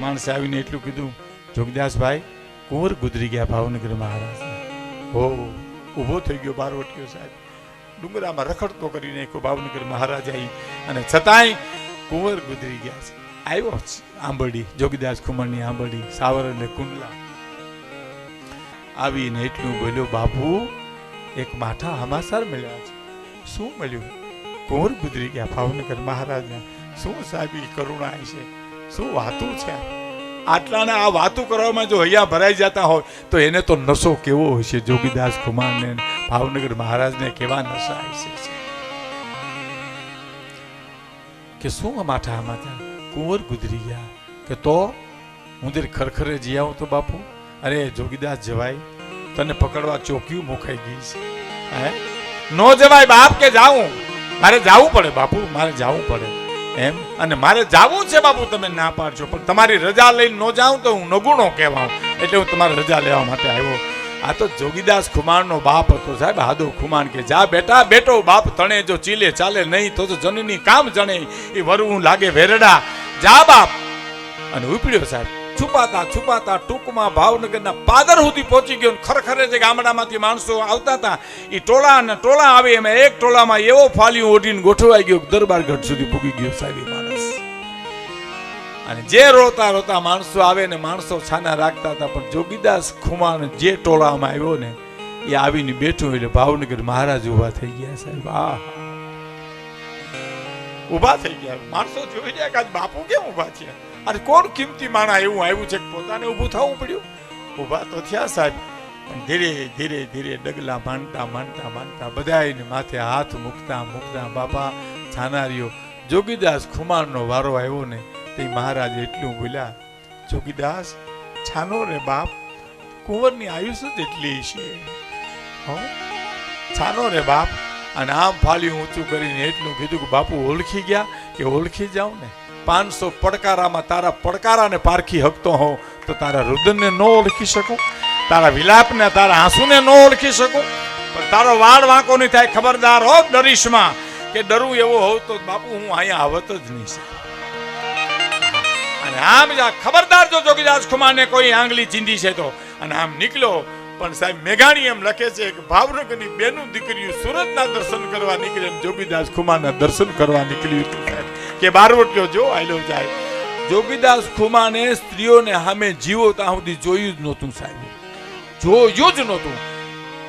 માણસે આવીને એટલું કીધું, જોગદાસભાઈ, કુંવર ગુજરી ગયા ભાવનગર મહારાજ. હો, ઊભો થઈ ગયો બારવટીયો સાહેબ. ડુંગરામાં રખડતો કરી નાખ્યો ભાવનગર મહારાજ આવી અને છતાંય કુંવર ગુજરી ગયા છે. આવ્યો આંબળી, જોગીદાસ ખુમણની આંબરડી સાવર અને કુંડલા. આવીને એટલું બોલ્યો, બાપુ, એક માઠા હમાસાર મળ્યા છે. શું મળ્યું? કુંવર ગુજરી ગયા ભાવનગર મહારાજને. શું સાહેબ કરુણા છે? શું વાતું છે? આટલાને આ વાતું કરવામાં જો હૈયા ભરાઈ જતા હોય, તો એને તો નશો કેવો હોય છે? જોગીદાસ કુમારને ભાવનગર મહારાજને કેવા નશા હશે છે? કે શું માઠા આમાં કુંવર ગુજરી ગયા. કે તો? હું જરી ખરખરે જી આવું તો બાપુ? અરે જોગીદાસ જવાય, તને પકડવા ચોક્યું મુખાઈ ગઈ છે. હે? નો જવાય બાપ કે જાઉં? મારે જાવું પડે બાપુ, મારે જાવું પડે. એમ? અને મારે જાવું છે બાપુ, તમે ના પાડશો પણ તમારી રજા લઈને ન જાઉં તો હું નગુણો કહેવાઉં. એટલે હું તમારી રજા લેવા માટે આવ્યો. આ તો જોગીદાસ ખુમાણનો બાપ હતો સાહેબ હાદો ખુમાણ કે, જા બેટા, બેટો, બાપ તણે જો ચીલે ચાલે નહીં તો જનની કામ જણે, એ વરવું લાગે વેરડા. જા બાપ અને ઉપડ્યો સાહેબ. છુપાતા છુપાતા ટૂંકમાં ભાવનગરના પાદર સુધી પહોંચી ગયો ખરખરે જે ગામડામાંથી માણસો આવતા હતા એ ટોળા અને ટોળા આવે એમાં એક ટોળામાં એવો ફાલ્યું ઓઢીને ગોઠવાઈ ગયો દરબારગઢ સુધી પૂગી ગયો સાહેબ માણસ. અને જે રોતા રોતા માણસો આવે ને માણસો છાના રાખતા હતા, પણ જોગીદાસ ખુમાણ જે ટોળામાં આવ્યો ને, એ આવીને બેઠું એટલે ભાવનગર મહારાજ ઊભા થઈ ગયા સાહેબ. આ ઊભા થઈ ગયા. માણસો જોઈ રહ્યા કે બાપુ કેમ ઊભા છે અને કોણ કિંમતી માણા એવું આવ્યું છે કે પોતાને ઊભું થવું પડ્યું? ઊભા તો થયા સાહેબ, પણ ધીરે ધીરે ધીરે ડગલા માંડતા માંડતા માંડતા બધાને માથે હાથ મૂકતા મૂકતા બાપા છાનારીઓ જોગીદાસ ખુમારનો વારો આવ્યો ને તે મહારાજ એટલું બોલ્યા, જોગીદાસ, છાનો રે બાપ, કુંવરની આયુષ્ય જ એટલી છે? હો, છાનો રે બાપ અને આમ ફાલ્યું ઊંચું કરીને એટલું કીધું કે બાપુ ઓળખી ગયા કે ઓળખી જાઉં ને? પાંચસો પડકારામાં તારા પડકારાને પારખી હકતો હોઉં તો તારા રુદનને ન ઓળખી શકું? તારા વિલાપને, તારા આંસુને ન ઓળખી શકું? પણ તારો વાળ વાંકો નહીં થાય. ખબરદાર હો ડરીશમાં કે ડરું એવો હોવ તો બાપુ હું અહીંયા આવત જ નહીં સાહેબ અને આમ ખબરદાર જો જોગીદાસ ખુમારને કોઈ આંગળી ચીંધી છે તો, અને આમ નીકળ્યો પણ સાહેબ મેઘાણી એમ લખે છે કે ભાવનગરની બેનું દીકરીઓ સુરતના દર્શન કરવા નીકળે એમ જોગીદાસ ખુમાના દર્શન કરવા નીકળ્યું હતું સાહેબ. કે બારવટીયો જો આયલો જાય. જોગીદાસ ખુમાને સ્ત્રીઓને સામે જીવો ત્યાં સુધી જોયું જ નહોતું સાહેબ. જોયું જ નહોતું.